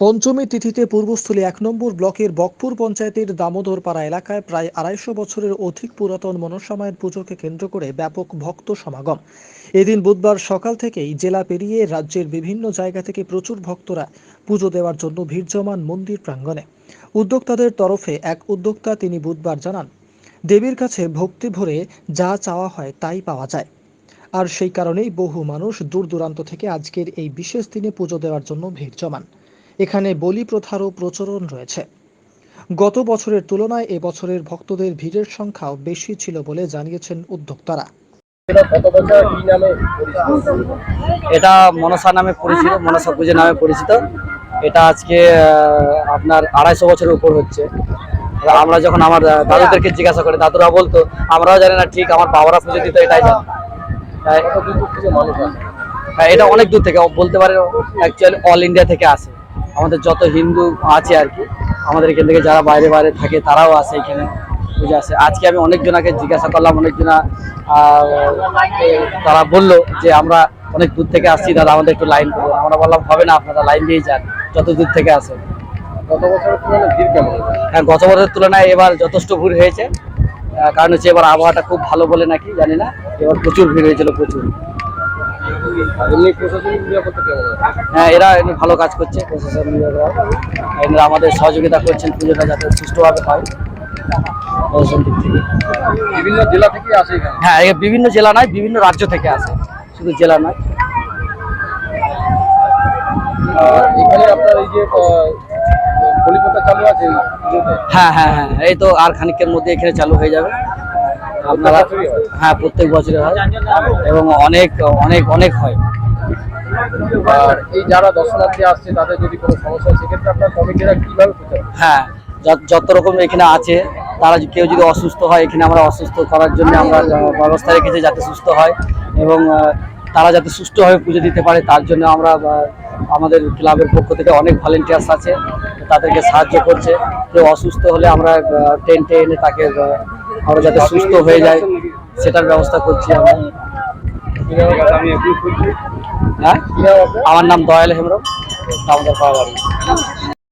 পঞ্চমী তিথিতে পূর্বস্থলী এক নম্বর ব্লকের বকপুর পঞ্চায়েতের দামোদরপাড়া এলাকায় প্রায় আড়াইশো বছরের অধিক পুরাতন মনসামায়ের পুজোকে কেন্দ্র করে ব্যাপক ভক্ত সমাগম। এদিন বুধবার সকাল থেকেই জেলা পেরিয়ে রাজ্যের বিভিন্ন জায়গা থেকে প্রচুর ভক্তরা পুজো দেওয়ার জন্য ভিড় জমান মন্দির প্রাঙ্গণে। উদ্যোক্তাদের তরফে এক উদ্যোক্তা তিনি বুধবার জানান, দেবীর কাছে ভক্তি ভরে যা চাওয়া হয় তাই পাওয়া যায়। আর সেই কারণেই বহু মানুষ দূর দূরান্ত থেকে আজকের এই বিশেষ দিনে পুজো দেওয়ার জন্য ভিড় জমান। এখানে বলি প্রথারও প্রচলন রয়েছে। গত বছরের তুলনায় এবছরের ভক্তদের ভিড়ের সংখ্যাও বেশি ছিল বলে জানিয়েছেন উদ্যোক্তারা। এটা মনসা নামে পরিচিত মনসা পুজো নামে পরিচিত। এটা আজকে আপনার আড়াইশো বছরের উপর হচ্ছে। আমরা যখন আমার দাদুদেরকে জিজ্ঞাসা করি দাদুরা বলতো আমরাও জানি না ঠিক আমার বাবারা পুজো দিত এটাই জানি। হ্যাঁ, এটা অনেক দূর থেকে বলতে পারে অ্যাকচুয়ালি অল ইন্ডিয়া থেকে আসে। আমাদের যত হিন্দু আছে আর কি আমাদের এখান থেকে যারা বাইরে বাইরে থাকে তারাও আসে এখানে পুজো আসে আজকে আমি অনেকজনাকে জিজ্ঞাসা করলাম অনেকজনা তারা বলল যে আমরা অনেক দূর থেকে আসছি দাদা আমাদের একটু লাইন করুন আমরা বললাম হবে না আপনারা লাইন দিয়ে যান যত দূর থেকে আসে। গত বছরের তুলনায় ভিড় কেমন হ্যাঁ গত বছরের তুলনায় এবার যথেষ্ট ভিড় হয়েছে। কারণ হচ্ছে এবার আবহাওয়াটা খুব ভালো বলে নাকি জানি না। এবার প্রচুর ভিড় হয়েছিল প্রচুর। এমনি প্রশাসনিক নিরাপত্তা কেমন হ্যাঁ এরা এমনি ভালো কাজ করছে প্রশাসন এনারা আমাদের সহযোগিতা করছেন পুজোটা যাতে সুষ্ঠুভাবে হয়। প্রশাসন দিক থেকে। বিভিন্ন জেলা থেকে আসে হ্যাঁ বিভিন্ন জেলা নয় বিভিন্ন রাজ্য থেকে আসে। শুধু জেলা নয়। আর এখানে আপনার এই যে কলিকতা চালু আছে হ্যাঁ হ্যাঁ হ্যাঁ এই তো আর খানিকের মধ্যে এখানে চালু হয়ে যাবে। আপনারা হ্যাঁ প্রত্যেক বছরে হয় এবং অনেক অনেক অনেক হয়। আর এই যারা দর্শনার্থী আসছে তাদের যদি কোনো সমস্যা হয় সেক্ষেত্রে আপনার কমিটিরা কীভাবে হ্যাঁ যত- যত রকম এখানে আছে তারা কেউ যদি অসুস্থ হয় এখানে আমরা অসুস্থ করার জন্য আমরা ব্যবস্থা রেখেছি যাতে সুস্থ হয় এবং তারা যাতে সুষ্ঠুভাবে পুজো দিতে পারে তার জন্য আমরা আমাদের ক্লাবের পক্ষ থেকে অনেক ভলেন্টিয়ার্স আছে তাদেরকে সাহায্য করছে। কেউ অসুস্থ হলে আমরা টেন্টে এনে তাকে আমরা যাতে সুস্থ হয়ে যায় সেটার ব্যবস্থা করছি আমরা হ্যাঁ? আমার নাম দয়াল হেমরম আমাদের পাওয়া